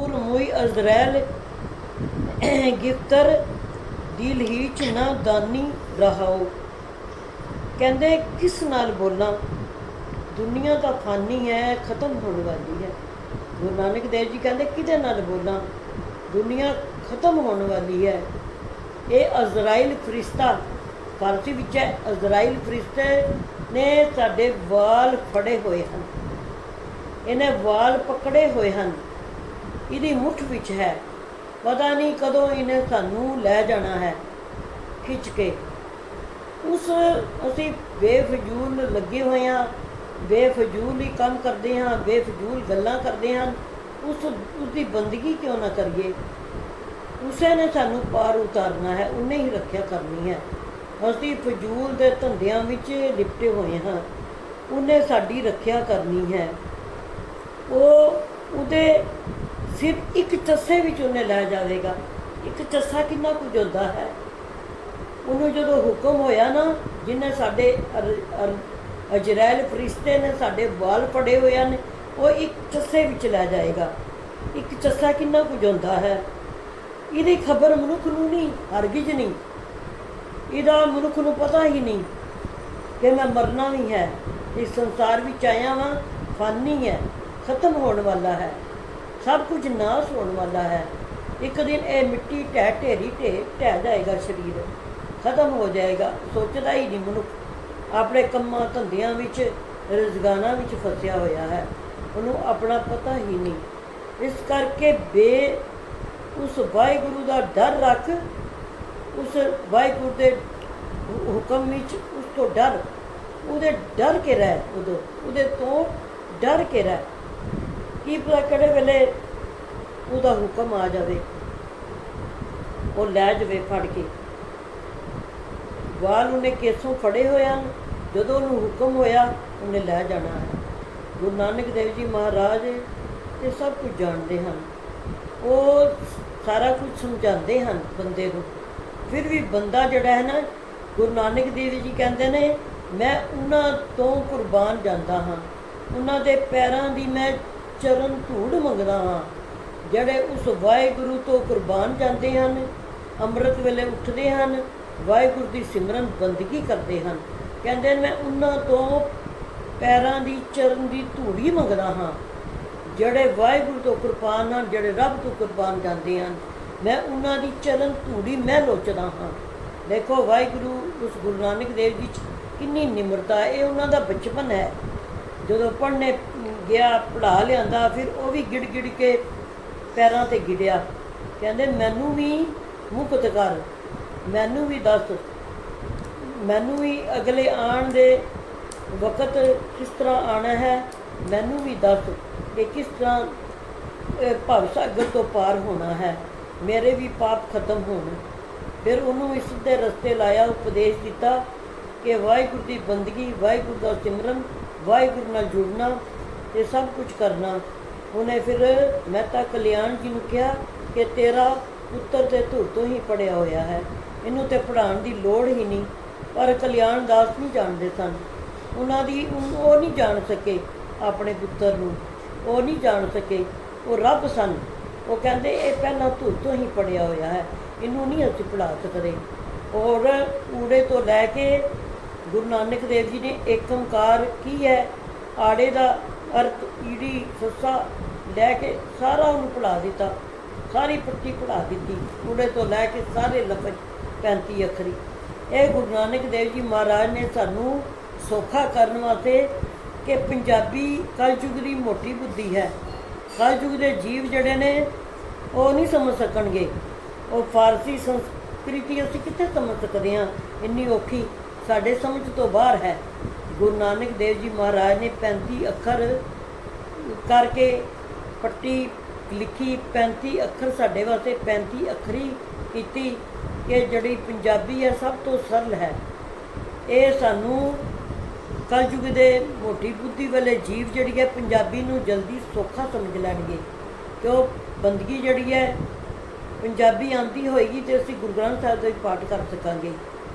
ਪੁਰ ਅਜ਼ਰੈਲ ਗਿਫਤਰ ਦਿਲ ਹੀ ਚ ਦਾਨੀ ਰਹਾਓ। ਕਹਿੰਦੇ, ਕਿਸ ਨਾਲ ਬੋਲਾਂ? ਦੁਨੀਆ ਤਾਂ ਫਾਨੀ ਹੈ ਖਤਮ ਹੋਣ ਵਾਲੀ ਹੈ ਗੁਰੂ ਨਾਨਕ ਦੇਵ ਜੀ ਕਹਿੰਦੇ, ਕਿਹਦੇ ਨਾਲ ਬੋਲਾਂ? ਦੁਨੀਆ ਖਤਮ ਹੋਣ ਵਾਲੀ ਹੈ ਇਹ ਅਜ਼ਰਾਈਲ ਫਰਿਸ਼ਤਾ, ਫਾਰਸੀ ਵਿੱਚ ਹੈ ਅਜ਼ਰਾਈਲ ਫਰਿਸ਼ਤੇ ਨੇ ਸਾਡੇ ਵਾਲ ਫੜੇ ਹੋਏ ਹਨ। ਇਹਨੇ ਵਾਲ ਪਕੜੇ ਹੋਏ ਹਨ। ਇਹਦੀ ਮੁੱਠ ਵਿੱਚ ਹੈ। ਪਤਾ ਨਹੀਂ ਕਦੋਂ ਇਹਨੇ ਸਾਨੂੰ ਲੈ ਜਾਣਾ ਹੈ, ਖਿੱਚ ਕੇ। ਉਸ ਅਸੀਂ ਬੇਫਜ਼ੂਲ ਲੱਗੇ ਹੋਏ ਹਾਂ, ਬੇਫਜ਼ੂਲ ਹੀ ਕੰਮ ਕਰਦੇ ਹਾਂ, ਬੇਫਜ਼ੂਲ ਗੱਲਾਂ ਕਰਦੇ ਹਾਂ। ਉਸ, ਉਸਦੀ ਬੰਦਗੀ ਕਿਉਂ ਨਾ ਕਰੀਏ? ਉਸੇ ਨੇ ਸਾਨੂੰ ਪਾਰ ਉਤਾਰਨਾ ਹੈ, ਉਹਨੇ ਹੀ ਰੱਖਿਆ ਕਰਨੀ ਹੈ। ਅਸੀਂ ਫਜ਼ੂਲ ਦੇ ਧੰਦਿਆਂ ਵਿੱਚ ਲਿਪਟੇ ਹੋਏ ਹਾਂ, ਉਹਨੇ ਸਾਡੀ ਰੱਖਿਆ ਕਰਨੀ ਹੈ। ਉਹ ਉਹਦੇ ਸਿਰਫ ਇੱਕ ਚੱਸੇ ਵਿੱਚ ਉਹਨੇ ਲੈ ਜਾਵੇਗਾ। ਇੱਕ ਚੱਸਾ ਕਿੰਨਾ ਕੁਝ ਹੁੰਦਾ ਹੈ? ਉਹਨੂੰ ਜਦੋਂ ਹੁਕਮ ਹੋਇਆ ਨਾ ਜਿਹਨੇ ਸਾਡੇ ਅਰ- ਅਜਰੈਲ ਫਰਿਸ਼ਤੇ ਨੇ, ਸਾਡੇ ਵਾਲ ਫੜੇ ਹੋਏ ਹਨ, ਉਹ ਇੱਕ ਚੱਸੇ ਵਿੱਚ ਲੈ ਜਾਏਗਾ। ਇੱਕ ਚੱਸਾ ਕਿੰਨਾ ਕੁਝ ਹੁੰਦਾ ਹੈ? ਇਹਦੀ ਖਬਰ ਮਨੁੱਖ ਨੂੰ ਨਹੀਂ, ਹਰਗਿਜ਼ ਨਹੀਂ। ਇਹਦਾ ਮਨੁੱਖ ਨੂੰ ਪਤਾ ਹੀ ਨਹੀਂ ਕਿ ਮੈਂ ਮਰਨਾ ਵੀ ਹੈ। ਇਸ ਸੰਸਾਰ ਵਿੱਚ ਆਇਆ ਵਾਂ, ਫਾਨੀ ਹੈ, ਖਤਮ ਹੋਣ ਵਾਲਾ ਹੈ। ਸਭ ਕੁਝ ਨਾਸ ਹੋਣ ਵਾਲਾ ਹੈ। ਇੱਕ ਦਿਨ ਇਹ ਮਿੱਟੀ ਢਹਿ ਢੇਰੀ ਢੇ ਢਹਿ ਜਾਏਗਾ ਸਰੀਰ। ਖਤਮ ਹੋ ਜਾਏਗਾ, ਸੋਚਦਾ ਹੀ ਨਹੀਂ ਮਨੁੱਖ। ਆਪਣੇ ਕੰਮਾਂ ਧੰਦਿਆਂ ਵਿੱਚ, ਰੁਜ਼ਗਾਰਾਂ ਵਿੱਚ ਫਸਿਆ ਹੋਇਆ ਹੈ। ਉਹਨੂੰ ਆਪਣਾ ਪਤਾ ਹੀ ਨਹੀਂ। ਇਸ ਕਰਕੇ ਬੇ, ਉਸ ਵਾਹਿਗੁਰੂ ਦਾ ਡਰ ਰੱਖ। ਉਸ ਵਾਹਿਗੁਰੂ ਦੇ ਹੁਕਮ ਵਿੱਚ ਉਸ ਤੋਂ ਡਰ। ਉਹਦੇ ਡਰ ਕੇ ਰਹਿ ਉਦੋਂ। ਉਹਦੇ ਤੋਂ ਡਰ ਕੇ ਰਹਿ। ਕੀ ਪਤਾ ਕਿਹੜੇ ਵੇਲੇ ਉਹਦਾ ਹੁਕਮ ਆ ਜਾਵੇ। ਉਹ ਲੈ ਜਾਵੇ ਫੜ ਕੇ। ਵਾਲ ਉਹਨੇ ਕੇਸੋਂ ਫੜੇ ਹੋਏ ਹਨ। ਜਦੋਂ ਉਹਨੂੰ ਹੁਕਮ ਹੋਇਆ, ਉਹਨੇ ਲੈ ਜਾਣਾ ਹੈ। ਗੁਰੂ ਨਾਨਕ ਦੇਵ ਜੀ ਮਹਾਰਾਜ ਇਹ ਸਭ ਕੁਝ ਜਾਣਦੇ ਹਨ। ਉਹ ਸਾਰਾ ਕੁਝ ਸਮਝਾਉਂਦੇ ਹਨ ਬੰਦੇ ਨੂੰ। ਫਿਰ ਵੀ ਬੰਦਾ ਜਿਹੜਾ ਹੈ ਨਾ, ਗੁਰੂ ਨਾਨਕ ਦੇਵ ਜੀ ਕਹਿੰਦੇ ਨੇ, ਮੈਂ ਉਹਨਾਂ ਤੋਂ ਕੁਰਬਾਨ ਜਾਂਦਾ ਹਾਂ। ਉਹਨਾਂ ਦੇ ਪੈਰਾਂ ਦੀ ਮੈਂ ਚਰਨ ਧੂੜ ਮੰਗਦਾ ਹਾਂ। ਜਿਹੜੇ ਉਸ ਵਾਹਿਗੁਰੂ ਤੋਂ ਕੁਰਬਾਨ ਜਾਂਦੇ ਹਨ, ਅੰਮ੍ਰਿਤ ਵੇਲੇ ਉੱਠਦੇ ਹਨ, ਵਾਹਿਗੁਰੂ ਦੀ ਸਿਮਰਨ ਬੰਦਗੀ ਕਰਦੇ ਹਨ। ਕਹਿੰਦੇ ਮੈਂ ਉਹਨਾਂ ਤੋਂ ਪੈਰਾਂ ਦੀ ਚਰਨ ਦੀ ਧੂੜੀ ਮੰਗਦਾ ਹਾਂ। ਜਿਹੜੇ ਵਾਹਿਗੁਰੂ ਤੋਂ ਕੁਰਬਾਨ ਹਨ, ਜਿਹੜੇ ਰੱਬ ਤੋਂ ਕੁਰਬਾਨ ਜਾਂਦੇ ਹਨ, ਮੈਂ ਉਹਨਾਂ ਦੀ ਚਰਨ ਧੂੜੀ ਮੈਂ ਲੋਚਦਾ ਹਾਂ। ਦੇਖੋ ਵਾਹਿਗੁਰੂ ਉਸ ਗੁਰੂ ਨਾਨਕ ਦੇਵ ਜੀ 'ਚ ਕਿੰਨੀ ਨਿਮਰਤਾ ਇਹ ਉਹਨਾਂ ਦਾ ਬਚਪਨ ਹੈ। ਜਦੋਂ ਪੜ੍ਹਨੇ ਗਿਆ ਪੜਾ ਲਿਆਂਦਾ, ਫਿਰ ਉਹ ਵੀ ਗਿੜ ਗਿੜ ਕੇ ਪੈਰਾਂ ਤੇ ਗਿੜਿਆ। ਕਹਿੰਦੇ, ਮੈਨੂੰ ਵੀ ਮੁਕਤ ਕਰ, ਮੈਨੂੰ ਵੀ ਦੱਸ, ਮੈਨੂੰ ਵੀ ਅਗਲੇ ਆਉਣ ਦੇ ਵਕਤ ਕਿਸ ਤਰ੍ਹਾਂ ਆਣਾ ਹੈ, ਮੈਨੂੰ ਵੀ ਦੱਸ ਕਿ ਕਿਸ ਤਰ੍ਹਾਂ ਇਹ ਭਵ ਸਾਗਰ ਤੋਂ ਪਾਰ ਹੋਣਾ ਹੈ, ਮੇਰੇ ਵੀ ਪਾਪ ਖਤਮ ਹੋਣ। ਫਿਰ ਉਹਨੂੰ ਇਸ ਦੇ ਰਸਤੇ ਲਾਇਆ, ਉਪਦੇਸ਼ ਦਿੱਤਾ ਕਿ ਵਾਹਿਗੁਰੂ ਦੀ ਬੰਦਗੀ, ਵਾਹਿਗੁਰੂ ਦਾ ਸਿਮਰਨ, ਵਾਹਿਗੁਰੂ ਨਾਲ ਜੁੜਨਾ ਇਹ ਸਭ ਕੁਝ ਕਰਨਾ। ਉਹਨੇ ਫਿਰ ਮਹਿਤਾ ਕਲਿਆਣ ਜੀ ਨੂੰ ਕਿਹਾ ਕਿ ਤੇਰਾ ਪੁੱਤਰ ਤੇ ਧੁਰ ਤੋਂ ਹੀ ਪੜਿਆ ਹੋਇਆ ਹੈ। ਇਹਨੂੰ ਤੇ ਪੜਾਉਣ ਦੀ ਲੋੜ ਹੀ ਨਹੀਂ, ਪਰ ਕਲਿਆਣ ਦਾਸ ਨਹੀਂ ਜਾਣਦੇ ਸਨ। ਉਹਨਾਂ ਦੀ ਉਹ ਨਹੀਂ ਜਾਣ ਸਕੇ ਆਪਣੇ ਪੁੱਤਰ ਨੂੰ। ਉਹ ਨਹੀਂ ਜਾਣ ਸਕੇ, ਉਹ ਰੱਬ ਸਨ। ਉਹ ਕਹਿੰਦੇ, ਇਹ ਪਹਿਲਾਂ ਧੁਰ ਤੋਂ ਹੀ ਪੜਿਆ ਹੋਇਆ ਹੈ, ਇਹਨੂੰ ਨਹੀਂ ਅਸੀਂ ਪੜਾ ਸਕਦੇ। ਔਰ ਊੜੇ ਤੋਂ ਲੈ ਕੇ ਗੁਰੂ ਨਾਨਕ ਦੇਵ ਜੀ ਨੇ ਏਕ ਓੰਕਾਰ ਕੀ ਹੈ? ਆੜੇ ਦਾ ਅਰਥ ਈੜੀ ਸੱਸਾ ਲੈ ਕੇ ਸਾਰਾ ਉਹਨੂੰ ਪੜਾ ਦਿੱਤਾ। ਸਾਰੀ ਪੱਟੀ ਪੜਾ ਦਿੱਤੀ। ਊੜੇ ਤੋਂ ਲੈ ਕੇ ਸਾਰੇ ਲਫ਼ਜ਼ 35 ਅੱਖਰੀ। ਇਹ ਗੁਰੂ ਨਾਨਕ ਦੇਵ ਜੀ ਮਹਾਰਾਜ ਨੇ ਸਾਨੂੰ ਸੌਖਾ ਕਰਨ ਵਾਸਤੇ ਕਿ ਪੰਜਾਬੀ ਕਲਯੁਗ ਦੀ ਮੋਟੀ ਬੁੱਧੀ ਹੈ। ਕਲਯੁਗ ਦੇ ਜੀਵ ਜਿਹੜੇ ਨੇ, ਉਹ ਨਹੀਂ ਸਮਝ ਸਕਣਗੇ। ਉਹ ਫਾਰਸੀ ਸੰਸਕ੍ਰਿਤੀ ਅਸੀਂ ਕਿੱਥੇ ਸਮਝ ਸਕਦੇ ਹਾਂ? ਇੰਨੀ ਔਖੀ ਸਾਡੇ ਸਮਝ ਤੋਂ ਬਾਹਰ ਹੈ। ਗੁਰੂ ਨਾਨਕ ਦੇਵ ਜੀ ਮਹਾਰਾਜ ਨੇ 35 ਅੱਖਰ ਕਰਕੇ ਪੱਟੀ ਲਿਖੀ 35 ਅੱਖਰ ਸਾਡੇ ਵਾਸਤੇ 35 ਅੱਖਰੀ ਕੀਤੀ। ਕਿ ਜਿਹੜੀ ਪੰਜਾਬੀ ਹੈ ਸਭ ਤੋਂ ਸਰਲ ਹੈ। ਇਹ ਸਾਨੂੰ ਕਲਯੁਗ ਦੇ ਮੋਟੀ ਬੁੱਧੀ ਵਾਲੇ ਜੀਵ ਜਿਹੜੀ ਹੈ ਪੰਜਾਬੀ ਨੂੰ ਜਲਦੀ ਸੌਖਾ ਸਮਝ ਲੈਣਗੇ। ਕਿਉਂ? ਬੰਦਗੀ ਜਿਹੜੀ ਹੈ, ਪੰਜਾਬੀ ਆਂਦੀ ਹੋਏਗੀ ਤੇ ਅਸੀਂ ਗੁਰੂ ਗ੍ਰੰਥ ਸਾਹਿਬ ਦਾ ਵੀ ਪਾਠ ਕਰ ਸਕਾਂਗੇ।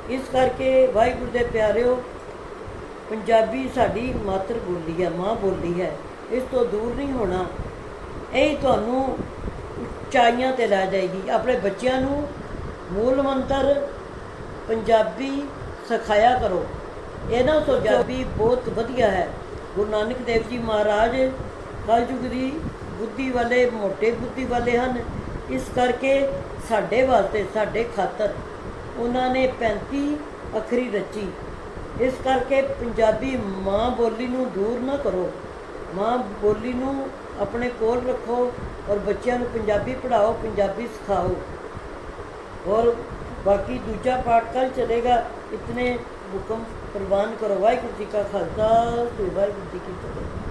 ਇਸ ਕਰਕੇ ਵਾਹਿਗੁਰੂ ਦੇ ਪਿਆਰਿਓ, ਪੰਜਾਬੀ ਸਾਡੀ ਮਾਤਰ ਬੋਲੀ ਹੈ, ਮਾਂ ਬੋਲੀ ਹੈ। ਇਸ ਤੋਂ ਦੂਰ ਨਹੀਂ ਹੋਣਾ। ਇਹ ਤੁਹਾਨੂੰ ਉਚਾਈਆਂ ਤੇ ਲੈ ਜਾਏਗੀ। ਆਪਣੇ ਬੱਚਿਆਂ ਨੂੰ ਮੂਲ ਮੰਤਰ ਪੰਜਾਬੀ ਸਿਖਾਇਆ ਕਰੋ। ਇਹਨਾਂ ਤੋਂ ਪੰਜਾਬੀ ਬਹੁਤ ਵਧੀਆ ਹੈ। ਗੁਰੂ ਨਾਨਕ ਦੇਵ ਜੀ ਮਹਾਰਾਜ ਕਲਯੁਗ ਦੀ ਬੁੱਧੀ ਵਾਲੇ, ਮੋਟੇ ਬੁੱਧੀ ਵਾਲੇ ਹਨ। ਇਸ ਕਰਕੇ ਸਾਡੇ ਵਾਸਤੇ, ਸਾਡੇ ਖਾਤਰ ਉਹਨਾਂ ਨੇ 35 ਅੱਖਰੀ ਰਚੀ। ਇਸ ਕਰਕੇ ਪੰਜਾਬੀ ਮਾਂ ਬੋਲੀ ਨੂੰ ਦੂਰ ਨਾ ਕਰੋ। ਮਾਂ ਬੋਲੀ ਨੂੰ ਆਪਣੇ ਕੋਲ ਰੱਖੋ ਔਰ ਬੱਚਿਆਂ ਨੂੰ ਪੰਜਾਬੀ ਪੜ੍ਹਾਓ, ਪੰਜਾਬੀ ਸਿਖਾਓ। ਔਰ ਬਾਕੀ ਦੂਜਾ ਪਾਠ ਕੱਲ ਚਲੇਗਾ। ਇਤਨੇ ਹੁਕਮ ਪ੍ਰਵਾਨ ਕਰੋ। ਵਾਹਿਗੁਰੂ ਜੀ ਕਾ ਖਾਲਸਾ ਵਾਹਿਗੁਰੂ ਜੀ ਕੀ ਫਤਿਹ।